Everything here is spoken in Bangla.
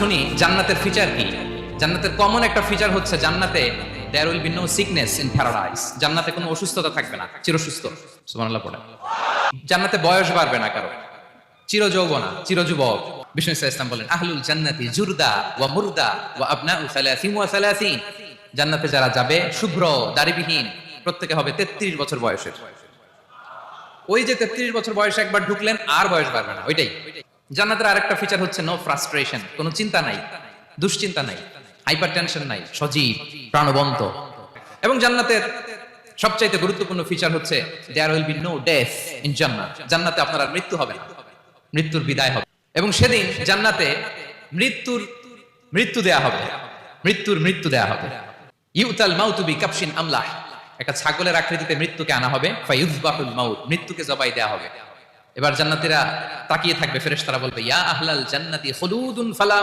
শুনি, জান্নাতের ফিচার কি? জান্নাতের কমন একটা ফিচার হচ্ছে জান্নাতে there will be no sickness in paradise জান্নাতে কোনো অসুস্থতা থাকবে না, চিরসুস্থ। সুবহানাল্লাহ পড়ে জান্নাতে বয়স বাড়বে না কারও। চির যৌবনা চির যুবক বিষ্ণু ইসা ইসলাম বলেন, আহলুল জান্নাতি জুরদা ওয়া মুরদা ওয়া আবনাউ সালাসিন ওয়া সালাসিন। জান্নাতে যারা যাবে, শুভ্র, দাড়িবিহীন, প্রত্যেকে হবে 33 বছর বয়সের। ওই যে 33 বছর বয়সে একবার ঢুকলেন, আর বয়স বাড়বে না, ওইটাই। জান্নাতের আরেকটা ফিচার হচ্ছে নো ফ্রাস্ট্রেশন কোনো চিন্তা নাই, দুশ্চিন্তা নাই হাইপার টেনশন নাই, সজীব, প্রাণবন্ত। এবং জান্নাতের সবচাইতে গুরুত্বপূর্ণ ফিচার হচ্ছে there will be no death in জান্নাত, জান্নাতে আপনার আর মৃত্যু হবে না, মৃত্যুর বিদায় হবে। এবং সেদিন জান্নাতে মৃত্যুর মৃত্যু দেয়া হবে, মৃত্যুর মৃত্যু দেয়া হবে। ইউতাল মাউতু বি কাপশিন আমলাহ, একটা ছাগলের আকৃতিতে মৃত্যুকে আনা হবে ফায়ুযবাহুল মাউত, মৃত্যুকে জবাই দেয়া হবে। এবার জান্নাতিরা তাকিয়ে থাকবে ফেরেশতারা বলবে ইয়া আহলাল জান্নাতি খুলুদুন ফালা